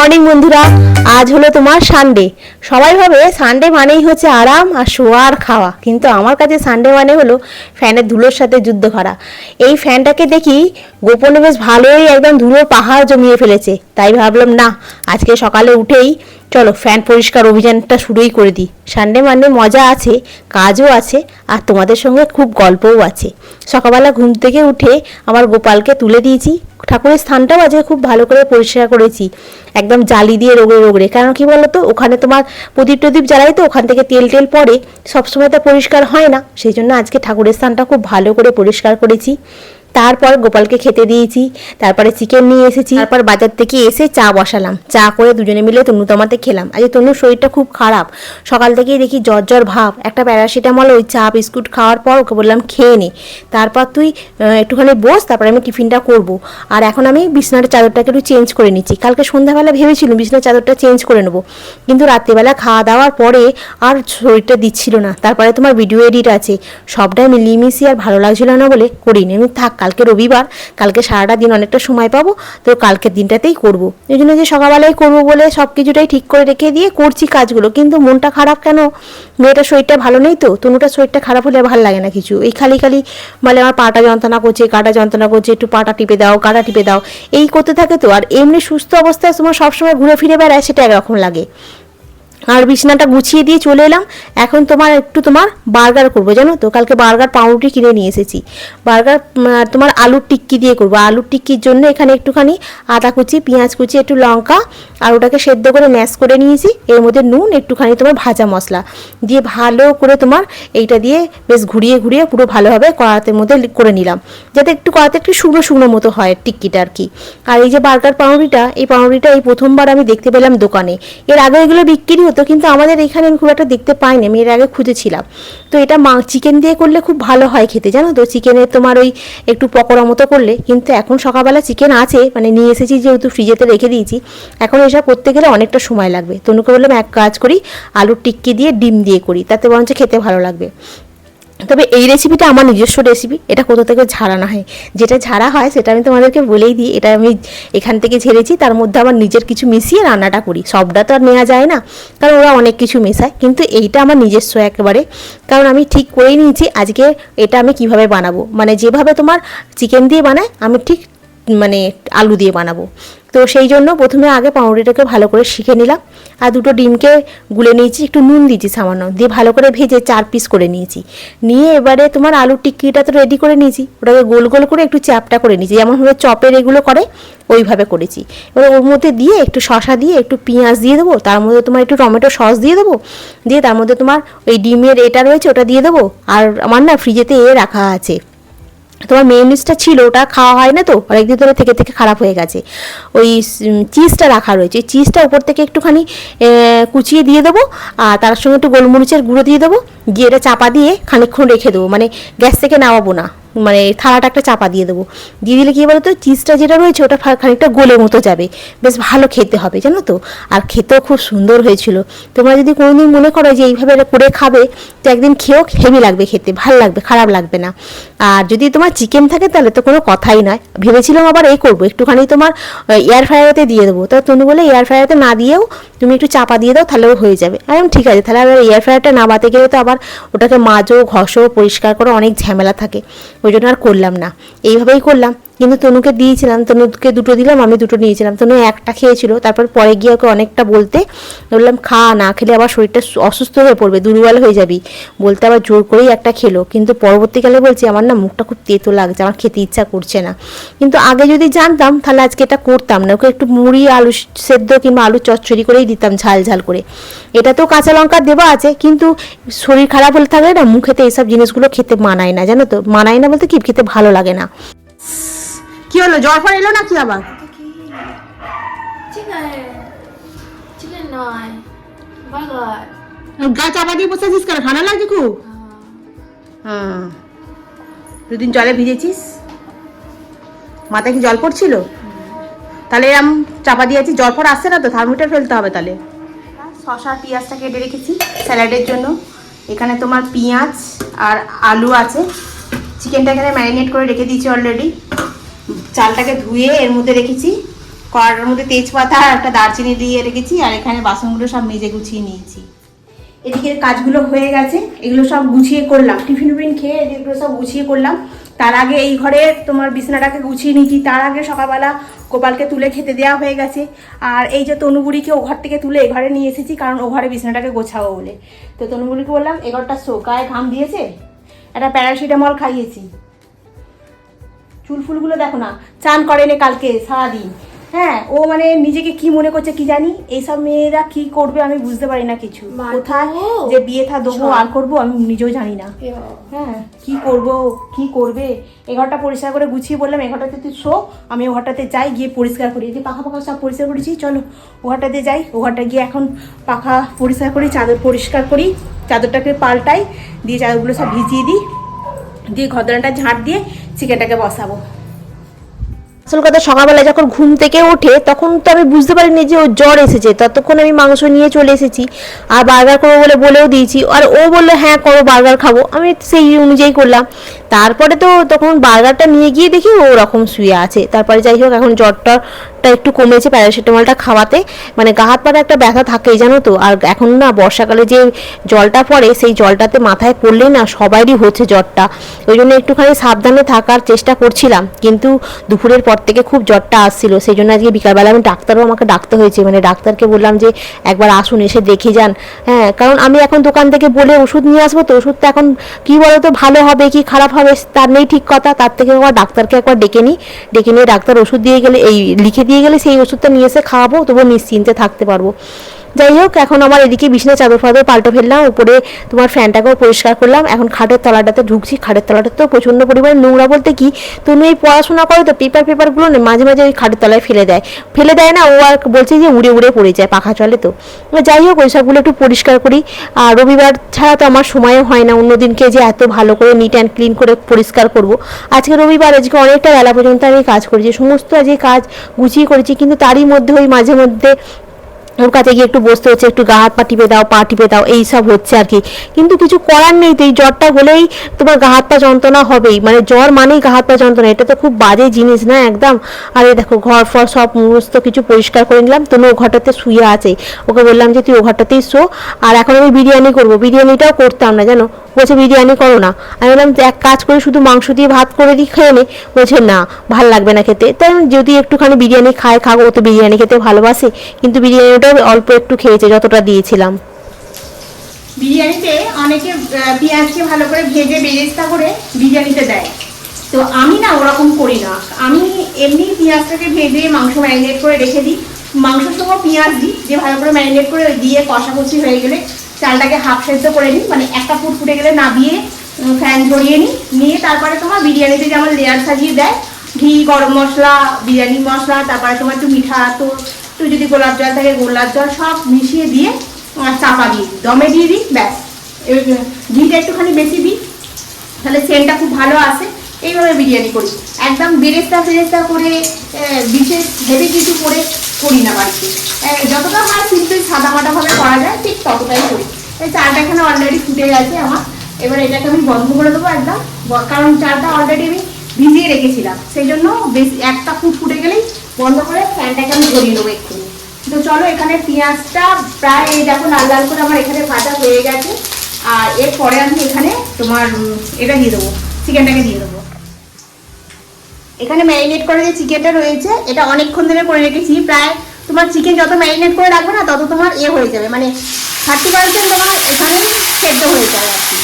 Morning বন্ধুরা। আজ হলো তোমার সানডে সবাই ভাবে সানডে মানেই হচ্ছে আরাম আর শোয়া আর খাওয়া। কিন্তু আমার কাছে সানডে মানে হলো ফ্যানের ধুলোর সাথে যুদ্ধ করা। এই ফ্যানটাকে দেখি গোপনে বেশ ভালোই একদম ধুলোর পাহাড় জমিয়ে ফেলেছে। তাই ভাবলাম, না, আজকে সকালে উঠেই চলো ফ্যান পরিষ্কার অভিযানটা শুরুই করে দিই। সানডে মানে মজা আছে, কাজও আছে, আর তোমাদের সঙ্গে খুব গল্পও আছে। সকালবেলা ঘুম থেকে উঠে আমার গোপালকে তুলে দিয়েছি। ঠাকুরের স্থানটাও আজকে খুব ভালো করে পরিষ্কার করেছি। একদম জালি দিয়ে রোগড়ে রোগড়ে কারণ কি বলতো? ওখানে তোমার প্রদীপ টদীপ জ্বালাই তো ওখান থেকে তেল টেল পড়ে। সবসময় তো পরিষ্কার হয় না। সেই জন্য আজকে ঠাকুরের স্থানটা খুব ভালো করে পরিষ্কার করেছি। তারপর গোপালকে খেতে দিয়েছি, তারপরে চিকেন নিয়ে এসেছি, তারপর বাজার থেকে এসে চা বসালাম। চা করে দুজনে মিলে তনু তমাতে খেলাম। আজ তনুর শরীরটা খুব খারাপ। সকাল থেকেই দেখি জ্বর জ্বর ভাব। একটা প্যারাসিটামল, ওই চা, বিস্কুট খাওয়ার পর ওকে বললাম, খেয়ে নে। তারপর তুই একটুখানি বস, তারপরে আমি টিফিনটা করব। আর এখন আমি বিছনার চাদরটাকে একটু চেঞ্জ করে নিচ্ছি। কালকে সন্ধ্যাবেলা ভেবেছিলাম বিছনার চাদরটা চেঞ্জ করে নেব। কিন্তু রাত্রিবেলা খাওয়া দাওয়ার পরে আর শরীরটা দিচ্ছিল না। তারপরে তোমার ভিডিও এডিট আছে। সবটাই মিলিয়ে মিশিয়ে আর ভালো লাগছিল না বলে করিনি। আমি থাক কালকে রবিবার, কালকে সারাটা দিন অনেকটা সময় পাবো, তো কালকের দিনটাতেই করব। এই জন্য যে সকালবেলায় করব বলে সব কিছুটাই ঠিক করে রেখে দিয়ে করছি কাজগুলো, কিন্তু মনটা খারাপ কেন? মেয়েটার শরীরটা ভালো নেই তো তনুটার শরীরটা খারাপ হলে ভালো লাগে না কিছু। এই খালি খালি বলে আমার পাটা যন্ত্রণা করছে কাটা যন্ত্রণা করছে, একটু পাটা টিপে দাও কাটা টিপে দাও, এই করতে থাকে তো। আর এমনি সুস্থ অবস্থায় তোমার সবসময় ঘুরে ফিরে বেড়ায়, সেটা একরকম লাগে। আর বিছানাটা গুছিয়ে দিয়ে চলে এলাম। এখন তোমার একটু তোমার বার্গার করব, জানো তো? কালকে বার্গার পাউরুটি কিনে নিয়ে এসেছি। বার্গার তোমার আলুর টিক্কি দিয়ে করব। আলুর টিক্কির জন্য এখানে একটুখানি আদা কুচি, পেঁয়াজ কুচি, একটু লঙ্কা, আর ওটাকে সেদ্ধ করে ম্যাশ করে নিয়েছি। এর মধ্যে নুন, একটুখানি তোমার ভাজা মশলা। দিয়ে ভালো করে তোমার এইটা দিয়ে বেশ ঘুরিয়ে ঘুরিয়ে পুরো ভালোভাবে কড়াতের মধ্যে করে নিলাম। যাতে একটু কড়াতে একটু শুকনো শুকনো মতো হয় টিক্কিটা আর কি। আর এই যে বার্গার পাউরুটিটা, এই পাউরুটিটা এই প্রথমবার আমি দেখতে পেলাম দোকানে। এর আগে এগুলো বিক্রি হতো কিন্তু আমাদের এখানে খুব একটা দেখতে পাইনি, আমি এর আগে খুঁজেছিলাম। তো এটা মা চিকেন দিয়ে করলে খুব ভালো হয় খেতে, জানো তো? চিকেনের তোমার ওই একটু পকোড়া মতো করলে, কিন্তু এখন সকালবেলা চিকেন আছে মানে নিয়ে এসেছি যেহেতু ফ্রিজেতে রেখে দিয়েছি, এখন এসব করতে গেলে অনেকটা সময় লাগবে। তনুকে বললাম, এক কাজ করি, আলুর টিক্কি দিয়ে ডিম দিয়ে করি, তাতে বরঞ্চ খেতে ভালো লাগবে। তবে এই রেসিপিটা আমার নিজস্ব রেসিপি এটা কোথা থেকে ঝাড়ানো হয়? যেটা ঝাড়া হয়, সেটা আমি তোমাদেরকে বলেই দিই, এটা আমি এখান থেকে ঝেড়েছি, তার মধ্যে আমার নিজের কিছু মিশিয়ে রান্নাটা করি। সবটা তো আর নেওয়া যায় না, কারণ ওরা অনেক কিছু মেশায়, কিন্তু এইটা আমার নিজস্ব একেবারে। কারণ আমি ঠিক করেই নিয়েছি, আজকে এটা আমি কীভাবে বানাবো? মানে যেভাবে তোমার চিকেন দিয়ে বানায়, আমি ঠিক মানে আলু দিয়ে বানাবো। তো সেই জন্য প্রথমে আগে পাউরুটিটাকে ভালো করে শিখে নিলাম। আর দুটো ডিমকে গুলে নিয়েছি, একটু নুন দিয়েছি সামান্য, দিয়ে ভালো করে ভেজে চার পিস করে নিয়েছি। নিয়ে এবারে তোমার আলুর টিক্কিটা তো রেডি করে নিয়েছি, ওটাকে গোল গোল করে একটু চ্যাপটা করে নিয়েছি, যেমনভাবে চপের এগুলো করে, ওইভাবে করেছি। এবার ওর মধ্যে দিয়ে একটু শশা দিয়ে, একটু পেঁয়াজ দিয়ে দেবো, তার মধ্যে তোমার একটু টমেটো সস দিয়ে দেবো, দিয়ে তার মধ্যে তোমার ওই ডিমের এটা রয়েছে, ওটা দিয়ে দেবো, আর আমার না ফ্রিজেতে এ রাখা আছে। তোমার মেয়নিজটা ছিল, ওটা খাওয়া হয় না তো? অনেকদিন ধরে থেকে থেকে খারাপ হয়ে গেছে। ওই চিজটা রাখা রয়েছে। চিজটা উপর থেকে একটুখানি কুচিয়ে দিয়ে দেবো, আর তার সঙ্গে একটু গোলমরিচের গুঁড়ো দিয়ে দেবো। দিয়ে এটা চাপা দিয়ে খানিক্ষণ রেখে দেবো। মানে গ্যাস থেকে নামাবো না। মানে থালাটা একটা চাপা দিয়ে দেবো। দিয়ে দিলে কী বলতো? চিজটা যেটা রয়েছে ওটা খানিকটা গোলের মতো যাবে। বেশ ভালো খেতে হবে, জানো তো? আর খেতেও খুব সুন্দর হয়েছিল। তোমরা যদি কোনোদিন মনে করো যে এইভাবে এটা করে খাবে, তো একদিন খেয়েও হেভি লাগবে খেতে, ভালো লাগবে, খারাপ লাগবে না। আর যদি তোমার চিকেন থাকে তাহলে তো কোনো কথাই নয়। ভেবেছিলাম আবার এই করব, একটুখানি তোমার এয়ার ফ্রায়ারেতে দিয়ে দেবো। তো তুমি বলে এয়ার ফ্রায়ারেতে না দিয়েও তুমি একটু চাপা দিয়ে দাও, তাহলেও হয়ে যাবে। একদম ঠিক আছে, তাহলে আবার এয়ার ফ্রায়ারটা নামাতে গেলে তো আবার ওটাকে মাজো, ঘষো, পরিষ্কার করো, অনেক ঝামেলা থাকে। ওই জন্য আর করলাম না। এইভাবেই করলাম। কিন্তু তনুকে দিয়েছিলাম, তনুকে দুটো দিলাম, আমি দুটো নিয়েছিলাম। তনু একটা খেয়েছিল, তারপর পরে গিয়ে ওকে অনেকটা বলতে, বললাম, খা না খেলে আবার শরীরটা অসুস্থ হয়ে পড়বে, দুর্বল হয়ে যাবি। বলতে আবার জোর করেই একটা খেলো। কিন্তু পরবর্তীকালে বলছি, আমার না মুখটা খুব তেতো লাগছে, আমার খেতে ইচ্ছা করছে না। কিন্তু আগে যদি জানতাম, তাহলে আজকে এটা করতাম না। ওকে একটু মুড়ি, আলু সেদ্ধ কিংবা আলু চচ্চড়ি করেই দিতাম, ঝাল ঝাল করে। এটা তো কাঁচা লঙ্কা দেওয়া আছে, কিন্তু শরীর খারাপ হলে থাকলে না, মুখেতে এইসব জিনিসগুলো খেতে মানায় না, জানো তো? মানায় না বলতে কি? খেতে ভালো লাগে না। কি হলো জ্বর ফর এলো নাকি আবার? গা চাপা দিয়ে বসে আছিস কেন? ঠান্ডা লাগছে খুব? হ্যাঁ। দুদিন জলে ভিজেছিস? মাথায় কি জল পড়ছিল? তাহলে এরম চাপা দিয়েছি জল পর আসছে না তো? থার্মোমিটার ফেলতে হবে তাহলে। শশা পেঁয়াজটা কেটে রেখেছি স্যালাডের জন্য। এখানে তোমার পেঁয়াজ আর আলু আছে। চিকেনটা এখানে ম্যারিনেট করে রেখে দিয়েছি অলরেডি চালটাকে ধুয়ে এর মধ্যে রেখেছি। কড়ার মধ্যে তেজপাতা আর একটা দারচিনি দিয়ে রেখেছি আর এখানে বাসনগুলো সব মেজে গুছিয়ে নিয়েছি। এদিকের কাজগুলো হয়ে গেছে, এগুলো সব গুছিয়ে করলাম। টিফিন টিফিন খেয়ে এগুলো সব গুছিয়ে করলাম। তার আগে এই ঘরে তোমার বিছানাটাকে গুছিয়ে নিয়েছি। তার আগে সকালবেলা গোপালকে তুলে খেতে দেওয়া হয়ে গেছে। আর এই যে তনুগুড়িকে ও ঘর থেকে তুলে এ ঘরে নিয়ে এসেছি, কারণ ও ঘরে বিছানাটাকে গোছাবো বলে। তো তনুবুড়িকে বললাম, এ ঘরটা শোকায় ঘাম দিয়েছে? একটা প্যারাসিটামল খাইয়েছি। চুল ফুলগুলো দেখো না চান করেনি কালকে সারাদিন। হ্যাঁ ও মানে নিজেকে কি মনে করছে কি জানি এইসব মেয়েরা কি করবে আমি বুঝতে পারি না কিছু। কোথায় যে বিয়ে থা দেবো আর করব আমি নিজেও জানি না। হ্যাঁ কি করব কি করবে? এ ঘরটা পরিষ্কার করে গুছিয়ে বললাম এ ঘরটাতে তুই শো আমি ও ঘরটাতে যাই গিয়ে পরিষ্কার করি। যে পাখা পাখা সব পরিষ্কার করেছি চলো ও ঘরটাতে যাই ও ঘরটা গিয়ে এখন পাখা পরিষ্কার করি চাদর পরিষ্কার করি চাদরটাকে পাল্টাই দিয়ে চাদরগুলো সব ভিজিয়ে দিই। দিয়ে ঘদনাটা ঝাঁট দিয়ে চিকেনটাকে বসাবো। আসল কথা সকালবেলা যখন ঘুম থেকে ওঠে, তখন তো আমি বুঝতে পারিনি যে ও জ্বর এসেছে। ততক্ষণ আমি মাংস নিয়ে চলে এসেছি। আর বার্গার করব বলে বলেও দিয়েছি। আর ও বলল হ্যাঁ করো, বার্গার খাব। আমি সেই অনুযায়ী করলাম। তারপরে তো তখন বার্গারটা নিয়ে গিয়ে দেখি ও রকম শুয়ে আছে। তারপরে যাই হোক, এখন জ্বরটা একটু কমেছে প্যারাসিটামলটা খাওয়াতে। মানে গা হাত পাতে একটা ব্যথা থাকেই, জানো তো? আর এখন না বর্ষাকালে যে জলটা পড়ে, সেই জলটাতে মাথায় পড়লে না সবারই হচ্ছে জ্বরটা। ওই জন্য একটুখানি সাবধানে থাকার চেষ্টা করছিলাম। কিন্তু দুপুরের পর থেকে খুব জ্বরটা আসছিল। সেই জন্য আজকে বিকালবেলা আমি ডাক্তারও আমাকে ডাকতে হয়েছে। মানে ডাক্তারকে বললাম যে, একবার আসুন, এসে দেখে যান। হ্যাঁ কারণ আমি এখন দোকান থেকে বলে ওষুধ নিয়ে আসব তো? ওষুধটা এখন কি বলতো? ভালো হবে কি খারাপ হবে তার নেই ঠিক কথা, তার থেকে একবার ডাক্তারকে একবার ডেকে নিই ডেকে নিয়ে ডাক্তার ওষুধ দিয়ে গেলে, এই লিখে দিয়ে গেলে সেই ওষুধটা নিয়ে এসে খাওয়াবো, তবুও নিশ্চিন্তে থাকতে পারব। যাই হোক, এখন আমার এদিকে বিছানা চাদর ফাদর পাল্টে ফেললাম, উপরে তোমার ফ্যানটাকেও পরিষ্কার করলাম। এখন খাটের তলাটাতে ঢুকছি, খাটের তলাটা তো প্রচণ্ড পরিমাণে নোংরা বলতে কি, তুমি এই পড়াশোনা করো তো পেপার পেপারগুলো না মাঝে মাঝে ওই খাটের তলায় ফেলে দেয়। ফেলে দেয় না, ও আর বলছে যে উড়ে উড়ে পড়ে যায়, পাখা চলে তো। যাই হোক ওইসবগুলো একটু পরিষ্কার করি। আর রবিবার ছাড়া তো আমার সময়ও হয় না অন্য দিনকে যে এত ভালো করে নিট অ্যান্ড ক্লিন করে পরিষ্কার করব। আজকে রবিবার, আজকে অনেকটা বেলা পর্যন্ত আমি কাজ করেছি, সমস্ত আজকে কাজ গুছিয়ে করেছি, কিন্তু তারই মধ্যে ওই মাঝে মধ্যে ওর কাছে গিয়ে একটু বসতে হচ্ছে, একটু গা হাত পা টিপে দাও, পা টিপে দাও, এই সব হচ্ছে আর কি। কিন্তু কিছু করার নেই, তো এই জ্বরটা হলেই তোমার গা হাত পা যন্ত্রণা হবেই। মানে জ্বর মানেই গা হাত পা যন্ত্রণা, এটা তো খুব বাজে জিনিস না একদম? আর এই দেখো, ঘর ফর সব সমস্ত কিছু পরিষ্কার করে নিলাম তুমি ও ঘরটাতে শুয়ে আছে। ওকে বললাম যে তুই ও ঘরটাতেই শো। আর এখন আমি বিরিয়ানি করব, বিরিয়ানিটাও করতাম না, জানো? বলছে, বিরিয়ানি করো না। আমি বললাম, এক কাজ করে শুধু মাংস দিয়ে ভাত করে দিই খেয়ে নে। বলছে, না, ভালো লাগবে না খেতে। তাই যদি একটুখানি বিরিয়ানি খায় খাব, ও তো বিরিয়ানি খেতে ভালোবাসে, কিন্তু বিরিয়ানিটা অল্প একটু খেয়েছে, যতটা দিয়েছিলাম। বিরিয়ানিতে অনেকে পেঁয়াজকে ভালো করে ভেজে বেরেস্তা করে বিরিয়ানিতে দেয়। তো আমি না ওরকম করি না। আমি এমনি পেঁয়াজটাকে ভেজে মাংস ম্যারিনেট করে রেখে দিই। মাংসের সঙ্গে পেঁয়াজ দিই, যে ভালো করে ম্যারিনেট করে দিয়ে কষাকষি হয়ে গেলে চালটাকে হাফ সেদ্ধ করে নিই মানে একটা ফুট ফুটে গেলে নাবিয়ে ফ্যান ঝরিয়ে নিই। নিয়ে তারপরে তোমার বিরিয়ানিতে যেমন লেয়ার সাজিয়ে দেয়, ঘি, গরম মশলা, বিরিয়ানি মশলা, তারপরে তোমার একটু মিঠা তো একটু যদি গোলাপ জল থাকে, গোলাপ জল সব মিশিয়ে দিয়ে চাপা দিয়ে দিই, দমে দিয়ে দিই, ব্যাস। ঘিটা একটুখানি বেশি দিই, তাহলে সেন্টটা খুব ভালো আসে। এইভাবে বিরিয়ানি করি। একদম বেরেস্তা ফেরেস্তা করে বিশেষ ভেবে কিছু করে করি না বাড়িতে। যতটা হয় কিন্তু সাদা মাটাভাবে করা যায়, ঠিক ততটাই করি। এই চালটা এখানে অলরেডি ফুটে গেছে আমার। এবার এটাকে আমি বন্ধ করে দেবো একদম। কারণ চালটা অলরেডি আমি ভিজিয়ে রেখেছিলাম। সেই জন্য বেশি একটা ফুট ফুটে গেলেই বন্ধ করে ফ্যানটাকে আমি ধরিয়ে নেব এক্ষুনি। তো চলো এখানে পেঁয়াজটা প্রায় দেখো লাল লাল করে আমার এখানে ভাজা হয়ে গেছে। আর এরপরে আমি এখানে তোমার এটা দিয়ে দেবো, চিকেনটাকে দিয়ে দেবো। এখানে ম্যারিনেট করে যে চিকেনটা রয়েছে, এটা অনেকক্ষণ ধরে করে রেখেছি। প্রায় তোমার চিকেন যত ম্যারিনেট করে রাখবে না, তত তোমার এ হয়ে যাবে। মানে থার্টি পার্সেন্ট তোমার এখানে সেদ্ধ হয়ে যাবে আর কি।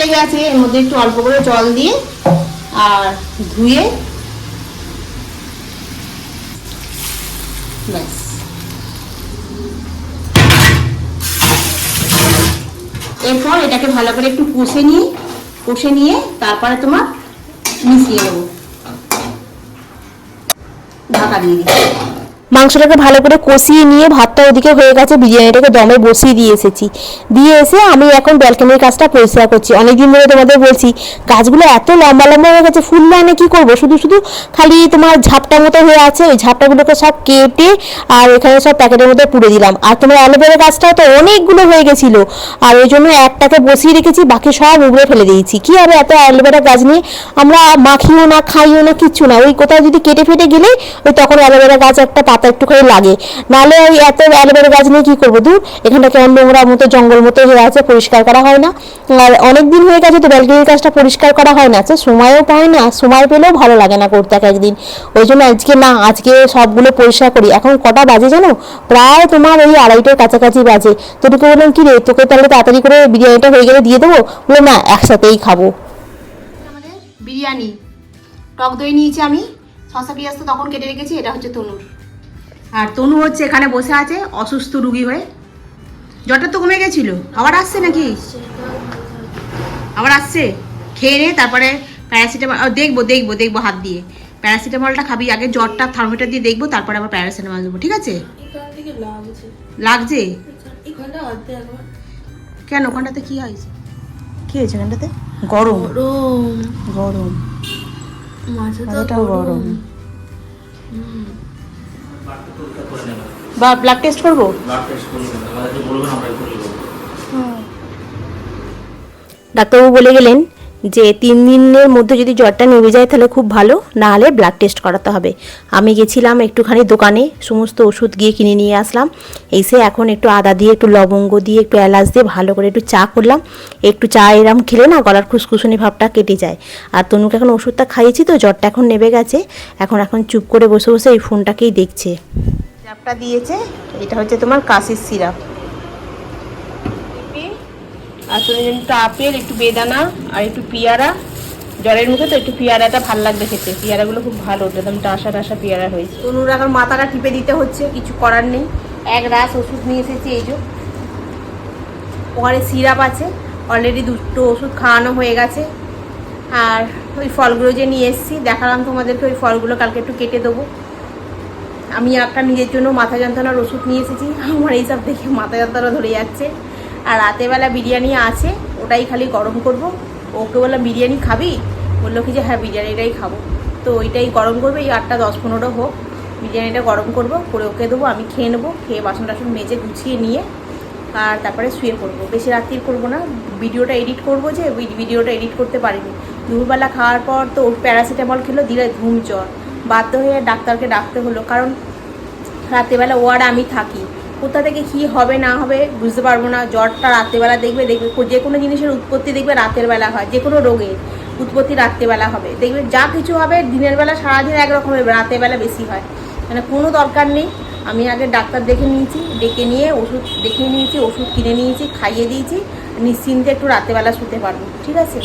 লেগে আছে, এর মধ্যে একটু অল্প করে জল দিয়ে আর ধুয়ে এরপর এটাকে ভালো করে একটু কষে নিয়ে কষে নিয়ে তারপরে তোমার মিশিয়ে নেব ঢাকা দিয়ে দিই মাংসটাকে ভালো করে কষিয়ে নিয়ে ভাতটা ওদিকে হয়ে গেছে, বিরিয়ানিটাকে দমে বসিয়ে দিয়ে এসেছি। দিয়ে এসে আমি এখন ব্যালকনির কাজটা পরিষ্কার করছি। অনেকদিন ধরে তোমাদের বলছি, গাছগুলো এত লম্বা লম্বা হয়ে গেছে, ফুল লাইনে কি করব? শুধু শুধু খালি তোমার ঝাপটা মতো হয়ে আছে, ওই ঝাপটাগুলোকে সব কেটে আর এখানে সব প্যাকেটের মধ্যে পুড়ে দিলাম। আর তোমার অ্যালোভেরা গাছটাও তো অনেকগুলো হয়ে গেছিল। আর ওই জন্য একটাকে বসিয়ে রেখেছি, বাকি সব উগড়ে ফেলে দিয়েছি। কি হবে এত অ্যালোভেরা গাছ নিয়ে আমরা মাখিও না, খাইও না, কিচ্ছু না। ওই কোথাও যদি কেটে ফেটে গেলে, ওই তখন অ্যালোভেরা গাছ একটা পাতা একটুখানি লাগে। নাহলে ওই এত অ্যালোভেরা গাছ নিয়ে কি করব? দূর এখানটা কেমন নোংরা মতো, জঙ্গল মতো হয়ে আছে, পরিষ্কার করা হয় না। আর অনেক দিন হয়ে গেছে তো ব্যালকনির গাছটা পরিষ্কার করা হয় না সে সময়ও পায় না, সময় পেলেও ভালো লাগে না করতে এক একদিন। ওই জন্য আজকে না, আজকে সবগুলো পরিষ্কার করি। এখন কটা বাজে জানো? প্রায় তোমার ওই আড়াইটার কাছাকাছি বাজে। তোকে বললাম, কি রে, তোকে তাহলে তাড়াতাড়ি করে বিরিয়ানিটা হয়ে গেলে দিয়ে দেবো? বলে না, একসাথেই খাব। বিরিয়ানি। টক দই নিয়েছি আমি। শসা পেঁয়াজ তো তখন কেটে রেখেছি, এটা হচ্ছে তনুর। আর তনু হচ্ছে এখানে বসে আছে অসুস্থ রুগী হয়ে। জ্বরটা তো কমে গেছিল। আবার আসছে নাকি? আবার আসছে? খেয়ে নে তারপরে প্যারাসিটামল দেখব দেখব দেখব হাত দিয়ে। প্যারাসিটামলটা খাবি আগে জ্বরটা থার্মোমিটার দিয়ে দেখব তারপরে আবার প্যারাসিটামল দেবো ঠিক আছে? লাগছে। কেন ওখানটাতে কি হয়েছে? কি হয়েছে ওখানটাতে? গরম। গরম। গরম। মাথাটা মাথাটাও গরম। গরম। বা ব্লাড টেস্ট করব? ডাক্তারবাবু বলে গেলেন যে তিন দিনের মধ্যে যদি জ্বরটা নেমে যায় তাহলে খুব ভালো না হলে ব্লাড টেস্ট করাতে হবে। আমি গেছিলাম একটুখানি দোকানে, সমস্ত ওষুধ গিয়ে কিনে নিয়ে আসলাম। এসে এখন একটু আদা দিয়ে, একটু লবঙ্গ দিয়ে, একটু এলাচ দিয়ে ভালো করে একটু চা করলাম। একটু চা এরম খেলে না গলার খুসখুসুনি ভাবটা কেটে যায়। আর তনুকে এখন ওষুধটা খাইয়েছি তো, জ্বরটা এখন নেমে গেছে। এখন এখন চুপ করে বসে বসে এই ফোনটাকেই দেখছে। দিয়েছে, এটা হচ্ছে তোমার কাশির সিরাপ আর একটু আপেল, একটু বেদানা আর একটু পিয়ারা। জ্বরের মুখে তো একটু পিয়ারাটা ভালো লাগবে খেতে। পিয়ারাগুলো খুব ভালো একদম টাসা টাসা পিয়ারা হয়েছে। তনুর এখন মাথাটা টিপে দিতে হচ্ছে, কিছু করার নেই। এক রাস ওষুধ নিয়ে এসেছি এই যে। ওখানে সিরাপ আছে অলরেডি দুটো ওষুধ খাওয়ানো হয়ে গেছে। আর ওই ফলগুলো যে নিয়ে এসেছি, দেখালাম তোমাদেরকে ওই ফলগুলো, কালকে একটু কেটে দেবো। আমি একটা নিজের জন্য মাথা যন্ত্রণার ওষুধ নিয়ে এসেছি, আমার এইসব দেখে মাথা যন্ত্রণা ধরে যাচ্ছে। আর রাতেরবেলা বিরিয়ানি আছে, ওটাই খালি গরম করব। ওকে বললাম, বিরিয়ানি খাবি? বলল কি যে হ্যাঁ বিরিয়ানিটাই খাব। তো ওইটাই গরম করবে, এই আটটা দশ পনেরো হোক। বিরিয়ানিটা গরম করব, করে ওকে দেবো, আমি খেয়ে নেব, খেয়ে বাসন টাসন মেজে গুছিয়ে নিয়ে, আর তারপরে শুয়ে পড়ব। বেশি রাত্রির করব না, ভিডিওটা এডিট করব যে ভিডিওটা এডিট করতে পারিনি। দুপুরবেলা খাওয়ার পর তো ওর প্যারাসিটামল খেলো, দিলে ঘুম জ্বর। বাধ্য হয়ে ডাক্তারকে ডাকতে হলো, কারণ রাত্রেবেলা ওয়ার্ডে আমি থাকি। কোথা থেকে কী হবে, না হবে বুঝতে পারব না। জ্বরটা রাত্রেবেলা দেখবে দেখবে যে কোনো জিনিসের উৎপত্তি দেখবে রাতের বেলা হয়, যে কোনো রোগের উৎপত্তি রাত্রেবেলা হবে। দেখবে যা কিছু হবে দিনের বেলা, সারাদিন একরকম হবে, রাতের বেলা বেশি হয়। মানে কোনো দরকার নেই। আমি আগে ডাক্তার দেখে নিয়েছি, ডেকে নিয়ে ওষুধ দেখিয়ে নিয়েছি, ওষুধ কিনে নিয়েছি, খাইয়ে দিয়েছি। নিশ্চিন্তে একটু রাতেরবেলা শুতে পারব, ঠিক আছে?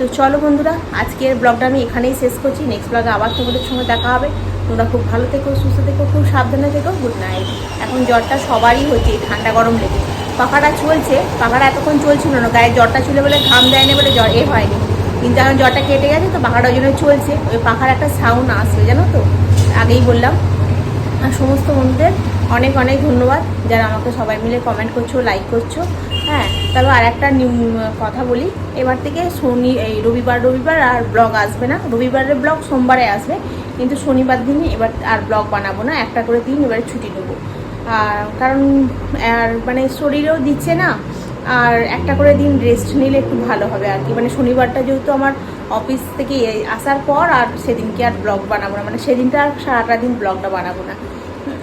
তো চলো বন্ধুরা, আজকের ব্লগটা আমি এখানেই শেষ করছি। নেক্সট ব্লগে আবার তোমাদের সঙ্গে দেখা হবে। তোমরা খুব ভালো থেকো, সুস্থ থেকো, খুব সাবধানে থেকো। গুড নাইট এখন জ্বরটা সবারই হচ্ছে ঠান্ডা গরম লেগে। পাখাটা চলছে, পাখাটা এতক্ষণ চলছিল না, গায়ে জ্বরটা ছিল বলে, ঘাম দেয়নি বলে জ্বর এ হয়নি। কিন্তু এখন জ্বরটা কেটে গেছে, তো পাখাটা ওই জন্য চলছে। ওই পাখার একটা সাউন্ড আসবে জানো তো? আগেই বললাম। আর সমস্ত বন্ধুদের অনেক অনেক ধন্যবাদ। যারা আমাকে সবাই মিলে কমেন্ট করছ লাইক করছ। হ্যাঁ তবে আর একটা কথা বলি। এবার থেকে শনি, এই রবিবার রবিবার আর ব্লগ আসবে না। রবিবারের ব্লগ সোমবারে আসবে। কিন্তু শনিবার দিনে এবার আর ব্লগ বানাবো না। একটা করে দিন এবারে ছুটি নেব। আর কারণ, আর মানে শরীরেও দিচ্ছে না। আর একটা করে দিন রেস্ট নিলে একটু ভালো হবে আর কি। মানে শনিবারটা যেহেতু আমার অফিস থেকে আসার পর আর সেদিনকে আর ব্লগ বানাবো না। মানে সেদিনটা আর সারাটা দিন ব্লগটা বানাবো না।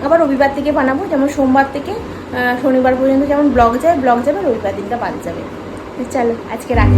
আবার রবিবার থেকে বানাবো, যেমন সোমবার থেকে শনিবার পর্যন্ত যেমন ব্লগ যায়, ব্লগ যাবে, রবিবার দিনটা বাদ যাবে। চলো, আজকে রাখি।